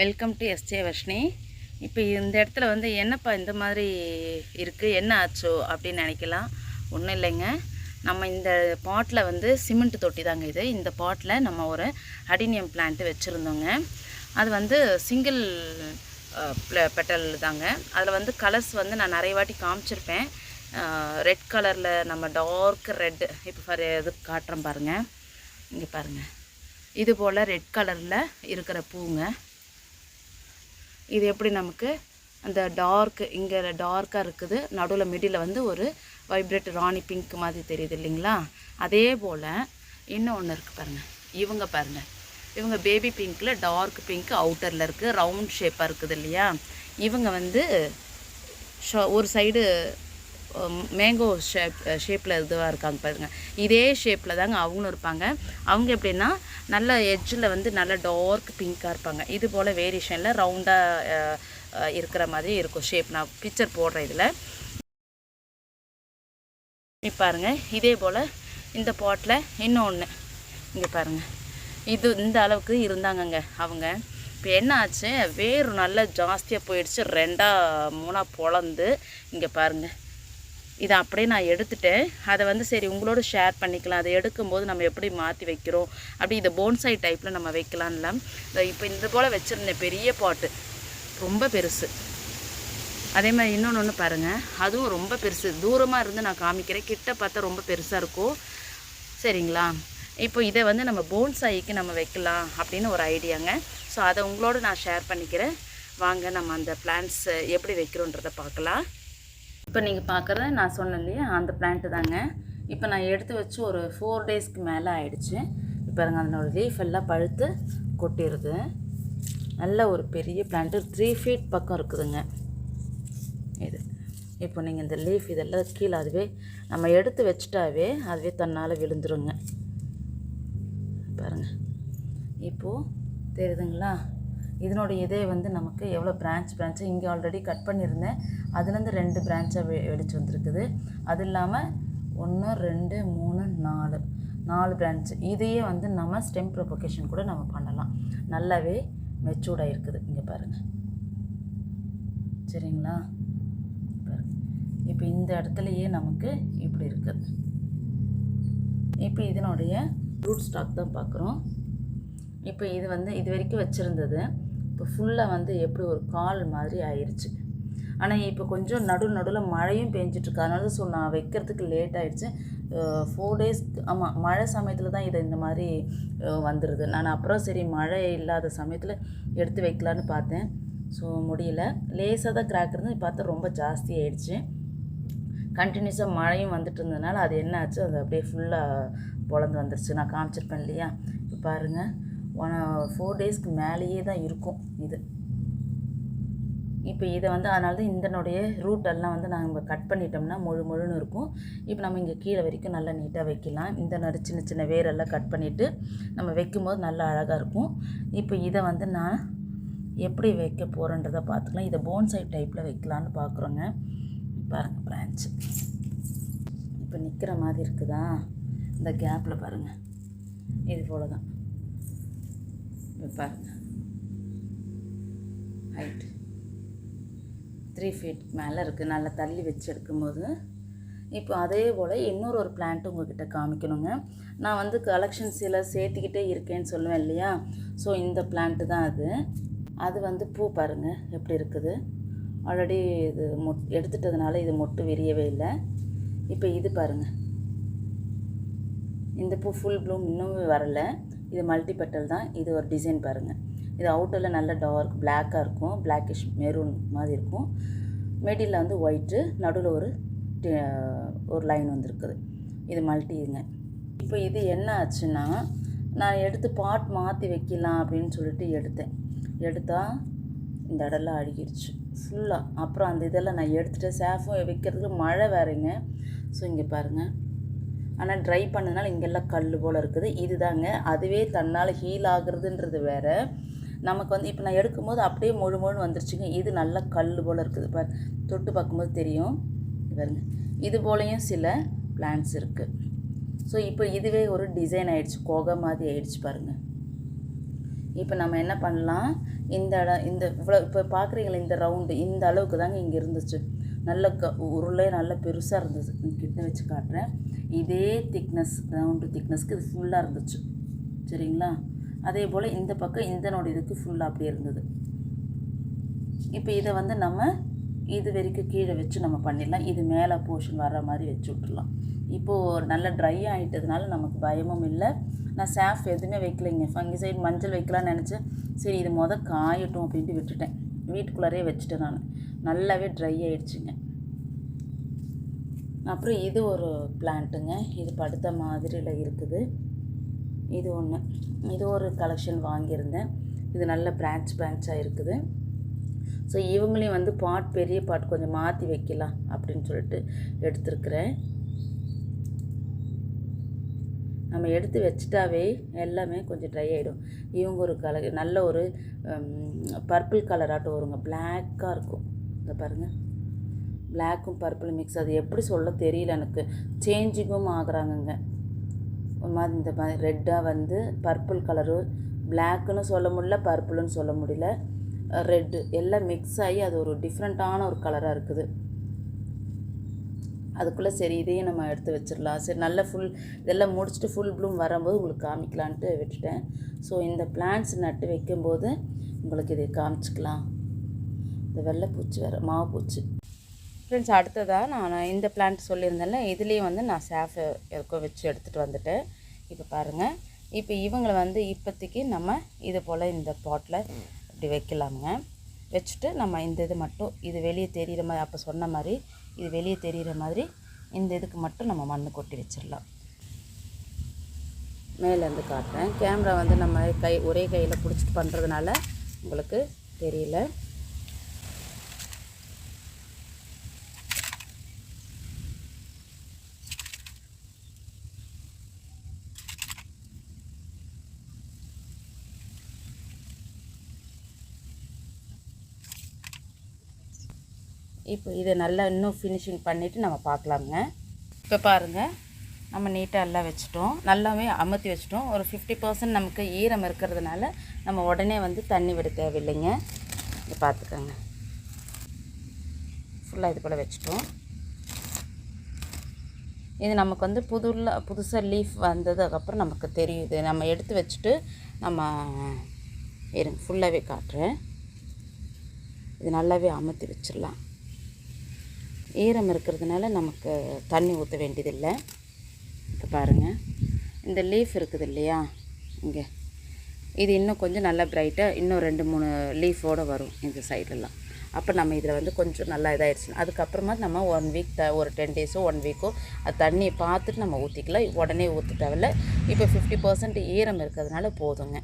Welcome to SJ Varshini இப்போ இந்த இடத்துல வந்து என்னப்பா இந்த மாதிரி இருக்குது என்ன ஆச்சோ அப்படின்னு நினைக்கலாம். ஒன்றும் இல்லைங்க. நம்ம இந்த பாட்டில் வந்து சிமெண்ட் தொட்டி தாங்க இது. இந்த பாட்டில் நம்ம ஒரு அடினியம் பிளான்ட்டு வச்சுருந்தோங்க. அது வந்து சிங்கிள் பெட்டல் தாங்க. அதில் வந்து கலர்ஸ் வந்து நான் நிறைய வாட்டி காமிச்சிருப்பேன். ரெட் கலரில் நம்ம டார்க் ரெட்டு இப்போ ஃபார் இது காட்டுறேன் பாருங்கள் இங்கே பாருங்கள் இது போல் ரெட் கலரில் இருக்கிற பூங்க. இது எப்படி நமக்கு அந்த டார்க் இங்கே டார்க்காக இருக்குது. நடுவில் மிடில் வந்து ஒரு வைப்ரேட் ராணி பிங்க் மாதிரி தெரியுது இல்லைங்களா? அதே போல் இன்னும் ஒன்று இருக்குது பாருங்கள் இவங்க பாருங்கள் இவங்க பேபி பிங்க்கில் டார்க் பிங்க் அவுட்டரில் இருக்குது ரவுண்ட் ஷேப்பாக இருக்குது இல்லையா? இவங்க வந்து ஷோ ஒரு சைடு மேங்கோ ஷேப் ஷேப்பில் இதுவாக இருக்காங்க பாருங்க. இதே ஷேப்பில் தாங்க அவங்களும் இருப்பாங்க. அவங்க எப்படின்னா நல்ல எட்ஜில் வந்து நல்ல டார்க் பிங்க்காக இருப்பாங்க. இது போல் வேரியேஷனில் ரவுண்டாக இருக்கிற மாதிரி இருக்கும் ஷேப் நான் பிக்சர் போடுற இதில். பாருங்கள் பாருங்க. இதே போல் இந்த பாட்டில் இன்னொன்று இங்கே பாருங்கள் இது இந்த அளவுக்கு இருந்தாங்கங்க அவங்க. இப்போ என்ன ஆச்சு? வேறு நல்லா ஜாஸ்தியாக போயிடுச்சு. ரெண்டாக மூணாக பொழந்து இங்கே பாருங்கள் இதை அப்படியே நான் எடுத்துட்டேன். அதை வந்து சரி உங்களோட ஷேர் பண்ணிக்கலாம். அதை எடுக்கும்போது நம்ம எப்படி மாற்றி வைக்கிறோம்? அப்படி இதை போன்சாய் டைப்பில் நம்ம வைக்கலாம்ல. இப்போ இந்த போல் வச்சுருந்தேன். பெரிய பாட்டு ரொம்ப பெருசு. அதே மாதிரி இன்னொன்று ஒன்று பாருங்கள் அதுவும் ரொம்ப பெருசு. தூரமாக இருந்து நான் காமிக்கிறேன். கிட்ட பார்த்தா ரொம்ப பெருசாக இருக்கும். சரிங்களா? இப்போ இதை வந்து நம்ம போன்சாய்க்கு நம்ம வைக்கலாம் அப்படின்னு ஒரு ஐடியாங்க. ஸோ அதை உங்களோட நான் ஷேர் பண்ணிக்கிறேன். வாங்க நம்ம அந்த பிளான்ஸ் எப்படி வைக்கிறோன்றதை பார்க்கலாம். இப்போ நீங்கள் பார்க்குறது நான் சொன்னேன் இல்லையா? அந்த பிளான்ட்டு தாங்க. இப்போ நான் எடுத்து வச்சு ஒரு ஃபோர் டேஸ்க்கு மேலே ஆயிடுச்சு. இப்போ பாருங்க அதனோட லீஃப் எல்லாம் பழுத்து கொட்டிடுது நல்ல ஒரு பெரிய பிளான்ட்டு த்ரீ ஃபீட் பக்கம் இருக்குதுங்க. இது. இப்போ நீங்கள் இந்த லீஃப் இதெல்லாம் கீழே அதுவே நம்ம எடுத்து வச்சிட்டாவே அதுவே தன்னால் விழுந்துருங்க. பாருங்கள் இப்போது தெரியுதுங்களா? இதனுடைய இதே வந்து நமக்கு எவ்வளோ பிரான்ச் பிரான்ச்சு இங்கே ஆல்ரெடி கட் பண்ணியிருந்தேன். அதுலேருந்து ரெண்டு பிரான்ச்சாக வெ வெடிச்சு வந்திருக்குது. அது இல்லாமல் ஒன்று ரெண்டு மூணு நாலு. நாலு பிரான்ச் இதையே வந்து நம்ம ஸ்டெம் ப்ரொபகேஷன் கூட நம்ம பண்ணலாம். நல்லாவே மெச்சூர்டாக இருக்குது இங்கே பாருங்கள் சரிங்களா? பாருங்கள் இப்போ இந்த இடத்துலையே நமக்கு இப்படி இருக்குது. இப்போ இதனுடைய ரூட் ஸ்டாக் தான் பார்க்குறோம் இப்போ இது வந்து இது வரைக்கும் வச்சுருந்தது. இப்போ ஃபுல்லாக வந்து எப்படி ஒரு கால் மாதிரி ஆயிடுச்சு ஆனால் இப்போ கொஞ்சம் நடு நடுவில் மழையும் பெஞ்சிட்ருக்கு. அதனால ஸோ நான் வைக்கிறதுக்கு லேட் ஆகிடுச்சு ஃபோர் டேஸ் ஆமாம் மழை சமயத்தில் தான் இது இந்த மாதிரி வந்துடுது நான் அப்புறம் சரி மழை இல்லாத சமயத்தில் எடுத்து வைக்கலான்னு பார்த்தேன். ஸோ முடியல. லேசாக தான் கிராக் இருந்து பார்த்தா ரொம்ப ஜாஸ்தி ஆயிடுச்சு. கண்டினியூஸாக மழையும் வந்துட்டு இருந்ததுனால அது என்ன ஆச்சு? அது அப்படியே ஃபுல்லாக பொழந்து வந்துருச்சு. நான் காமிச்சிருப்பேன் இல்லையா? இப்போ பாருங்கள் ஒன் ஃபோர் டேஸ்க்கு மேலேயே தான் இருக்கும் இது. இப்போ இதை வந்து அதனால தான் இதனுடைய ரூட்டெல்லாம் வந்து நாங்கள் கட் பண்ணிட்டோம்னா முழு முழுன்னு இருக்கும். இப்போ நம்ம இங்கே கீழே வரைக்கும் நல்லா நீட்டாக வைக்கலாம். இந்த நடு சின்ன சின்ன வேரெல்லாம் கட் பண்ணிவிட்டு நம்ம வைக்கும்போது நல்லா அழகாக இருக்கும். இப்போ இதை வந்து நான் எப்படி வைக்க போகிறேன்றதை பார்த்துக்கலாம். இதை போன்சை டைப்பில் வைக்கலான்னு பார்க்குறோங்க. பாருங்கள் பிரான்ச்சு இப்போ நிற்கிற மாதிரி இருக்குதா? இந்த கேப்பில் பாருங்கள் இது போல தான் இப்போ பாருங்கள் ஹைட்டு த்ரீ ஃபீட் மேலே இருக்குது நல்லா தள்ளி வச்சு எடுக்கும்போது இப்போ அதே போல் இன்னொரு ஒரு பிளான்ட்டு உங்கள்கிட்ட காமிக்கணுங்க. நான் வந்து கலெக்ஷன்ஸ் எல்லாம் சேர்த்துக்கிட்டே இருக்கேன்னு சொல்லுவேன் இல்லையா? ஸோ இந்த பிளான்ட்டு தான் அது. அது வந்து பூ பாருங்கள் எப்படி இருக்குது? ஆல்ரெடி இது மொட் எடுத்துட்டதுனால இது மொட்டு விரியவே இல்லை. இப்போ இது பாருங்கள் இந்த பூ ஃபுல் ப்ளூம் இன்னுமே வரல. இது மல்டி பெட்டல் தான். இது ஒரு டிசைன் பாருங்கள் இது அவுட்டரில் நல்ல டார்க் பிளாக்காக இருக்கும். பிளாக்கிஷ் மெரூன் மாதிரி இருக்கும். மிடில் வந்து ஒயிட்டு நடுவில் ஒரு டி- ஒரு லைன் வந்திருக்குது. இது மல்டிங்க இப்போ இது என்ன ஆச்சுன்னா நான் எடுத்து பாட் மாற்றி வைக்கலாம் அப்படின்னு சொல்லிட்டு எடுத்தேன். எடுத்தால் இந்த இடம்லாம் அழுகிடுச்சு ஃபுல்லாக அப்புறம் அந்த இதெல்லாம் நான் எடுத்துகிட்டு சேஃபும் வைக்கிறதுக்கு மழை வேறுங்க. ஸோ இங்கே பாருங்கள் ஆனால் ட்ரை பண்ணதுனால இங்கெல்லாம் கல் போல் இருக்குது. இதுதாங்க. அதுவே தன்னால் ஹீல் ஆகுறதுன்றது வேற. நமக்கு வந்து இப்போ நான் எடுக்கும்போது அப்படியே முழு முழுன்னு வந்துருச்சுங்க. இது நல்லா கல் போல் இருக்குது. பாரு தொட்டு பார்க்கும்போது தெரியும். பாருங்க. இது போலையும் சில பிளான்ஸ் இருக்குது ஸோ இப்போ இதுவே ஒரு டிசைன் ஆயிடுச்சு. கோகை மாதிரி ஆயிடுச்சு பாருங்கள் இப்போ நம்ம என்ன பண்ணலாம்? இந்த இடம் இந்த இவ்வளோ இப்போ பார்க்குறீங்களா இந்த ரவுண்டு இந்த அளவுக்கு தாங்க இங்கே இருந்துச்சு. நல்ல க உருளே நல்ல பெருசாக இருந்துச்சு கிட்ட வச்சு காட்டுறேன். இதே திக்னஸ் ரவுண்டு திக்னஸ்க்கு இது ஃபுல்லாக இருந்துச்சு. சரிங்களா? அதே போல் இந்த பக்கம் இந்த இதுக்கு ஃபுல்லாக அப்படி இருந்தது. இப்போ இதை வந்து நம்ம இது வரைக்கும் கீழே வச்சு நம்ம பண்ணிடலாம். இது மேலே போர்ஷன் வர்ற மாதிரி வச்சு விட்டுறலாம் இப்போது நல்லா ட்ரை ஆகிட்டதுனால நமக்கு பயமும் இல்லை. நான் சாஃப் எதுவுமே வைக்கலைங்க. ஃபங்கி சைடு மஞ்சள் வைக்கலாம்னு நினச்சேன் சரி இது மொதல் காயட்டும் அப்படின்ட்டு விட்டுட்டேன். வீட்டுக்குள்ளாரே வச்சுட்டேன் நான். நல்லாவே ட்ரை ஆகிடுச்சிங்க அப்புறம் இது ஒரு பிளான்ட்டுங்க இது படுத்த மாதிரியில் இருக்குது. இது ஒன்று இது ஒரு கலெக்ஷன் வாங்கியிருந்தேன். இது நல்ல பிரான்ச் பிரான்ச்சாக இருக்குது. ஸோ இவங்களையும் வந்து பாட் பெரிய பாட் கொஞ்சம் மாற்றி வைக்கலாம் அப்படின்னு சொல்லிட்டு எடுத்துருக்குறேன். நம்ம எடுத்து வச்சிட்டாவே எல்லாமே கொஞ்சம் ட்ரை ஆகிடும் இவங்க ஒரு கலர் நல்ல ஒரு பர்பிள் கலராட்டம் வருங்க. பிளாக்காக இருக்கும். இந்த பாருங்கள் பிளாக்கும் பர்பிளும் மிக்ஸ் அது எப்படி சொல்ல தெரியல எனக்கு. சேஞ்சிங்கும் ஆகுறாங்கங்க. ஒரு மாதிரி இந்த மாதிரி ரெட்டாக வந்து பர்பிள் கலரு பிளாக்குன்னு சொல்ல முடியல பர்பிள்னு சொல்ல முடியல. ரெட்டு எல்லாம் மிக்ஸ் ஆகி அது ஒரு டிஃப்ரெண்ட்டான ஒரு கலராக இருக்குது. அதுக்குள்ளே சரி இதையும் நம்ம எடுத்து வச்சிடலாம். சரி நல்ல ஃபுல் இதெல்லாம் முடிச்சுட்டு ஃபுல் ப்ளூம் வரும்போது உங்களுக்கு காமிக்கலான்ட்டு விட்டுட்டேன். ஸோ இந்த பிளான்ட்ஸ் நட்டு வைக்கும்போது உங்களுக்கு இதை காமிச்சிக்கலாம். இந்த வெள்ளைப்பூச்சி வேறு மாவு பூச்சி ஃப்ரெண்ட்ஸ் அடுத்ததாக நான் இந்த பிளான்ட் சொல்லியிருந்தேன்ல இதுலேயும் வந்து நான் சேஃபு எதுக்கோ வச்சு எடுத்துகிட்டு வந்துட்டேன் இப்போ பாருங்கள் இப்போ இவங்களை வந்து இப்போதைக்கு நம்ம இது போல் இந்த பாட்டில் இப்படி வைக்கலாமுங்க. வச்சுட்டு நம்ம இந்த இது மட்டும் இது வெளியே தெரிகிற மாதிரி அப்போ சொன்ன மாதிரி இது வெளியே தெரிகிற மாதிரி இந்த இதுக்கு மட்டும் நம்ம மண் கொட்டி வச்சிடலாம். மேலேருந்து காட்டுறேன். கேமரா வந்து நம்ம கை ஒரே கையில் பிடிச்சிட்டு பண்ணுறதுனால உங்களுக்கு தெரியல. இப்போ இதை நல்லா இன்னும் ஃபினிஷிங் பண்ணிவிட்டு நம்ம பார்க்கலாமுங்க இப்போ பாருங்கள் நம்ம நீட்டாக எல்லாம் வச்சுட்டோம். நல்லாவே அமுத்தி வச்சுட்டோம். ஒரு ஃபிஃப்டி பர்சன்ட் நமக்கு ஈரம் இருக்கிறதுனால நம்ம உடனே வந்து தண்ணி விட தேவையில்லைங்க. இதை பார்த்துக்கோங்க. ஃபுல்லாக இது போல் வச்சுட்டோம். இது நமக்கு வந்து புதுல புதுசாக லீஃப் வந்ததுக்கப்புறம் நமக்கு தெரியுது. நம்ம எடுத்து வச்சுட்டு நம்ம இருங்க ஃபுல்லாகவே காட்டுறேன். இது நல்லாவே அமுத்தி வச்சிடலாம். ஈரம் இருக்கிறதுனால நமக்கு தண்ணி ஊற்ற வேண்டியதில்லை. இப்போ பாருங்கள் இந்த லீஃப் இருக்குது இல்லையா? இங்கே. இது இன்னும் கொஞ்சம் நல்லா பிரைட்டாக இன்னும் ரெண்டு மூணு லீஃபோடு வரும் இந்த சைடெல்லாம் அப்போ நம்ம இதில் வந்து கொஞ்சம் நல்லா இதாகிடுச்சு அதுக்கப்புறமா நம்ம ஒன் வீக் த ஒரு டென் டேஸோ ஒன் வீக்கோ அது தண்ணியை பார்த்துட்டு நம்ம ஊற்றிக்கலாம் உடனே ஊற்ற தேவையில்ல. இப்போ ஃபிஃப்டி பர்சன்ட் ஈரம் இருக்கிறதுனால போதுங்க.